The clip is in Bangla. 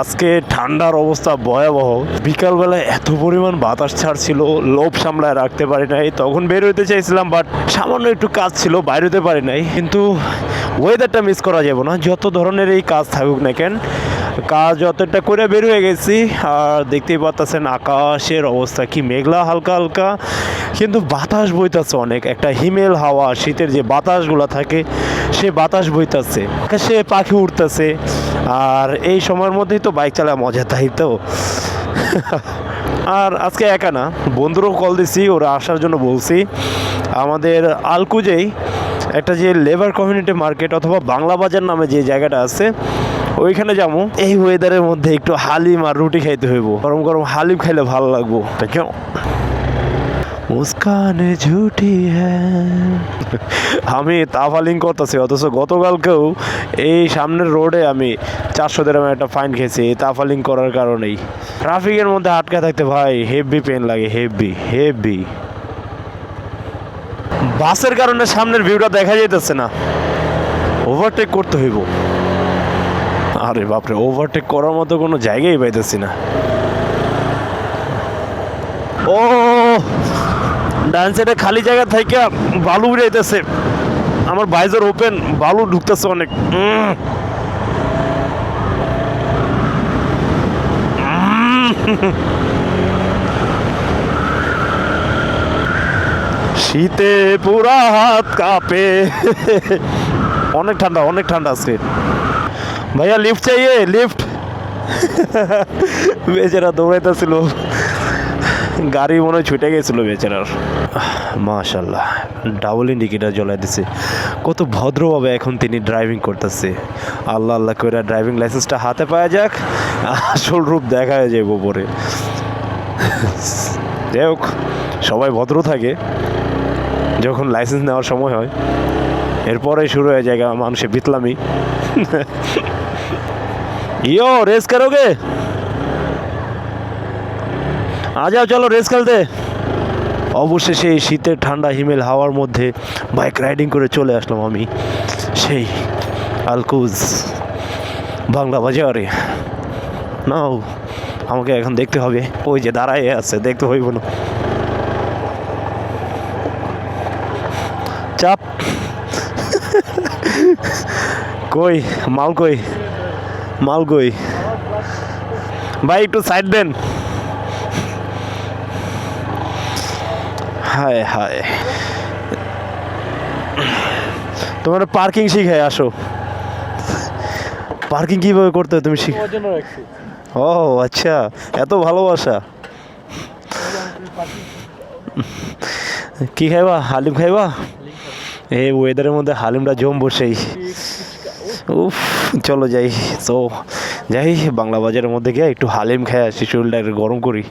আজকে ঠান্ডার অবস্থা ভয়াবহ। বিকালবেলায় এত পরিমাণ বাতাস ছাড়ছিল, লোভ সামলায় রাখতে পারি নাই। তখন বের হইতে চাইছিলাম বাট সামান্য একটু কাজ ছিল, বাইর হতে পারি নাই। কিন্তু ওয়েদারটা মিস করা যাবে না। যত ধরনের এই কাজ থাকুক না কেন, কাজ যতটা করে বের হয়ে গেছি। আর দেখতেই পাচ্ছেন আকাশের অবস্থা কি মেঘলা, হালকা হালকা। কিন্তু বাতাস বইতাছে অনেক। একটা হিমেল হাওয়া, শীতের যে বাতাসগুলো থাকে, সে বাতাস বইতাছে। আকাশে পাখি উঠতেছে আর এই সময়ের মধ্যেই তো বাইক চালা মজা, তাই তো? আর আজকে একা না, বন্ধুরও কল দিছি, ওরা আসার জন্য বলছি। আমাদের আলকুজেই একটা যে লেবার কমিউনিটি মার্কেট অথবা বাংলা বাজার নামে যে জায়গাটা আছে, ওইখানে যাব। এই ওয়েদারের মধ্যে একটু হালিম আর রুটি খাইতে হইব। গরম গরম হালিম খাইলে ভালো লাগবো। কেউ মুস্কান ঝুটি আমি তাফালিং করতেছি, অথচ গতকালকেও এই সামনের রোডে আমি চারশো দেড় একটা ফাইন খেয়েছি, এই তাফালিং করার কারণেই। ট্রাফিকের মধ্যে আটকে থাকতে ভাই, হেভি পেন লাগে, হেভি হেভি। বাসের কারণে সামনের ভিউটা দেখা যাইতেছে না। ওভারটেক করতে হইব। আরে বাপরে ওভারটেক করার মতো কোনো জায়গাই পাইতেছি না। ও ডান সাইডে খালি জায়গা থেকে বালু উড়াইতেছে আমার বাইজার ওপেন বালু ঢুকতেছে অনেক। শীতে পুরা হাত কাঁপে। অনেক ঠান্ডা অনেক ঠান্ডা আজকে। ভাইয়া লিফট চাইয়ে লিফট বেচারা দৌড়াইতেছিল। গাড়ি মনে হয় ছুটে গেছিল বেচারার। মাশাল্লাহ ডাবল ইন্ডিকেটার জ্বলাই দিছে। কত ভদ্রভাবে এখন তিনি ড্রাইভিং করতেছে। আল্লাহ আল্লাহ করে ড্রাইভিং লাইসেন্সটা হাতে পাওয়া যাক, আসল রূপ দেখা যাবে পরে যাই হোক, সবাই ভদ্র থাকে, যখন লাইসেন্স নেওয়ার সময় হয় এরপরে শুরু হয়ে যায় মানুষের বিতলামি। ইয়ো রেস করোগে আ যাও, চলো রেস খেলতে। অবশেষে এই শীতের ঠান্ডা হিমেল হাওয়ার মধ্যে বাইক রাইডিং করে চলে আসলাম আমি সেই আলকুজ বাংলা বাজারে। নাও, আমাকে এখন দেখতে হবে। ওই যে দাঁড়ায় আছে, দেখতে হইব না। চাপ। কই, মাল কই? মাল কই? ভাই, একটু সাইড দেন। হায় হায়। তোমার পার্কিং শিখাই আসো। পার্কিং কীভাবে করতে হয় তুমি শিখ ও আচ্ছা। এত ভালোবাসা। কি খাইবা? হালিম খাইবা? এই ওয়েদারের মধ্যে হালিমটা জম বসেই। উফ চলো যাই। তো যাই বাংলা বাজারের মধ্যে গিয়ে একটু হালিম খাই আসি শরীরটা গরম করি।